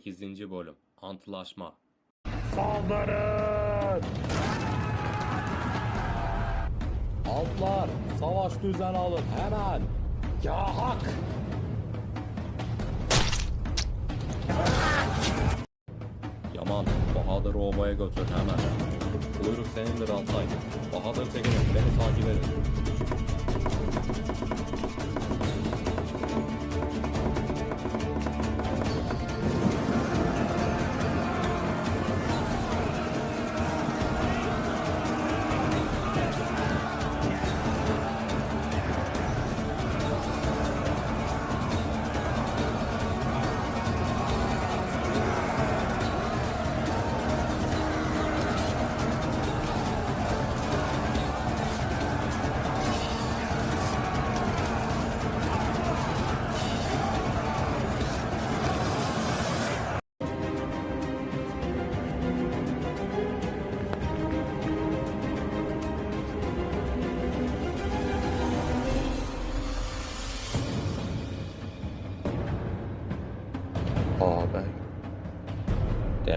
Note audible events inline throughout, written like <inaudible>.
8. bölüm Antlaşma Saldırın! Altlar, savaş düzen alın hemen! Ya hak! Yaman, Bahadır'ı obaya götür hemen. Buyruk senindir Altay. Bahadır Tekin'im beni takip edin.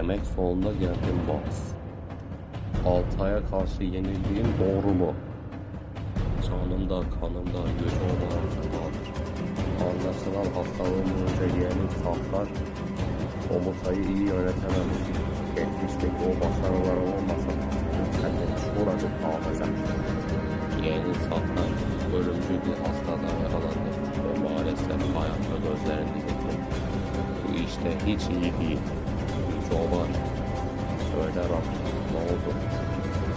Demek sonunda geldin Boğaz. Altay'a karşı yenildiğin doğru mu? Canımda kanımda yüce olarak kaldır. Anlaşılan hastalığın boyunca yeğenin saflar komutayı iyi yönetememiş. Geçmişteki o başarıları olmasa kendini şuracık kalacak. Yeğenin saflar ölümcül bir hastalığa yaralandı ve maalesef hayatta gözlerini dikti. Bu işte hiç iyi değil. Çoban, söyle Rabbim ne oldu?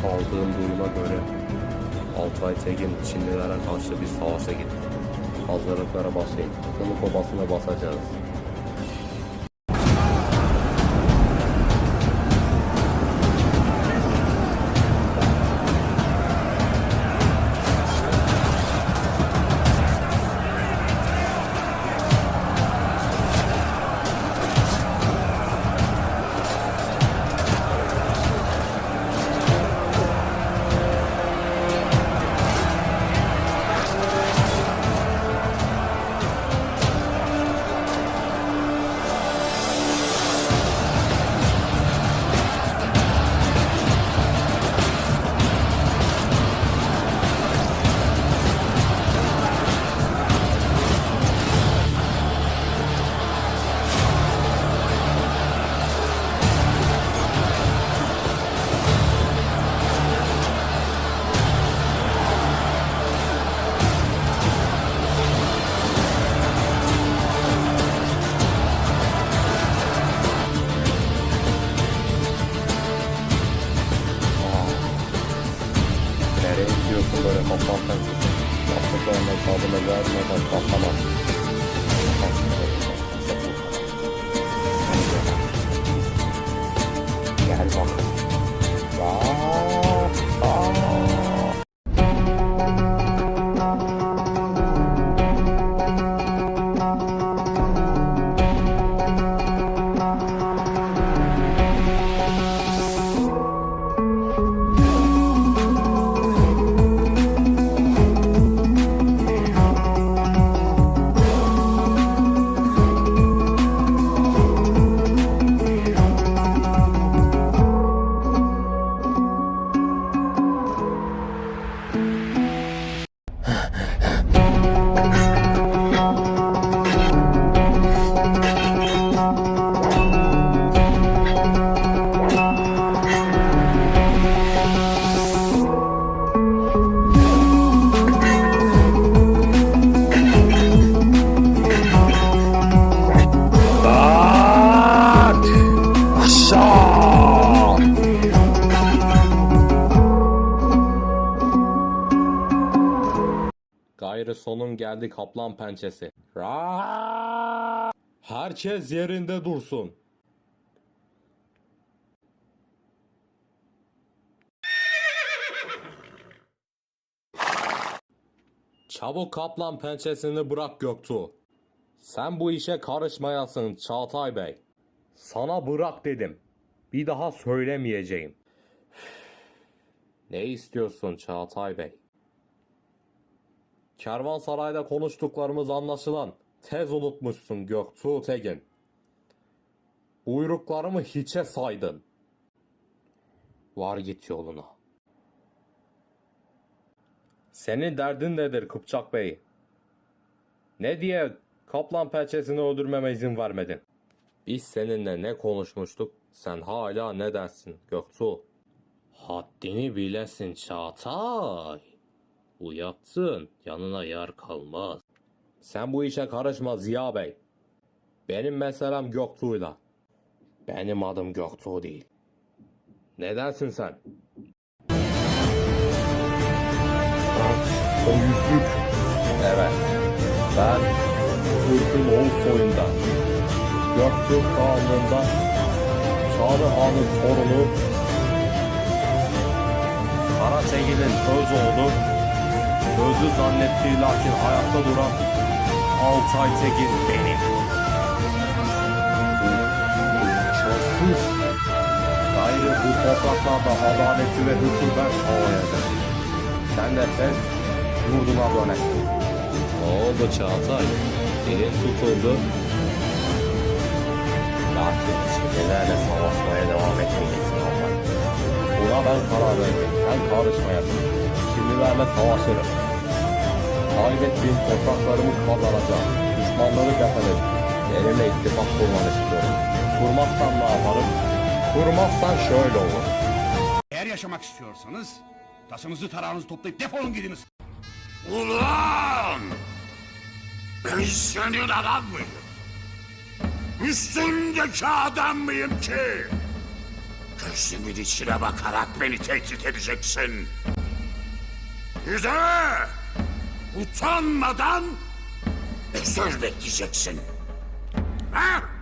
Aldığım duruma göre Altay Tekin Çinlilere karşı bir savaşa gitti. Hazırlıklara başlayın. Kılık obasına basacağız. Nereye gidiyorsun böyle pençesi? Yaptıklarının hesabını vermeden patlamaz. Gel bakalım. Gayrı sonun geldi kaplan pençesi. Ra! Herkes yerinde dursun. Çabuk kaplan pençesini bırak Göktuğ. Sen bu işe karışmayasın Çağatay Bey. Sana bırak dedim. Bir daha söylemeyeceğim. <sighs> Ne istiyorsun Çağatay Bey? Kervansarayda konuştuklarımız anlaşılan. Tez unutmuşsun Göktuğ Tekin. Buyruklarımı hiçe saydın. Var git yoluna. Senin derdin nedir Kıpçak Bey? Ne diye kaplan pençesini öldürmeme izin vermedin? Biz seninle ne konuşmuştuk? Sen hala ne dersin Göktuğ? Haddini bilesin Çağatay. Bu yaptığın yanına yer kalmaz. Sen bu işe karışma Ziya Bey. Benim meselem Göktuğ'la. Benim adım Göktuğ değil. Ne dersin sen? O yüzük. Evet. Ben Türk'ün Oğuz soyundan. Göktürk Kağanlığından Çağrı Han'ın torunu Karaçegil'in öz oğlu Özü zannettiği lakin ayakta duran Altay Tekin benim. İmkansız. Gayrı bu topraklarda adaleti ve hüküm ben sağlayacağım. Sen de tez yurduna dönesin. Ne oldu Çağatay? Dilin tutuldu. Lakin şimdilerle savaşmaya devam etmeyeceksin Altay. Buna ben karar verdim. Sen karışmayasın. Şimdilerle savaşırım. Kaybettiğim topraklarımı kazanacağım. Düşmanları defederim. Benimle ittifak kurmanı istiyorum. Kurmazsan ne yaparım? Kurmazsan şöyle olur. Eğer yaşamak istiyorsanız tasınızı tarağınızı toplayıp defolun gidiniz. Ulan! Ben senin adam mıyım? Üstündeki adam mıyım ki? Gözümün içine bakarak beni tehdit edeceksin. De utanmadan söz bekleyeceksin. Ha?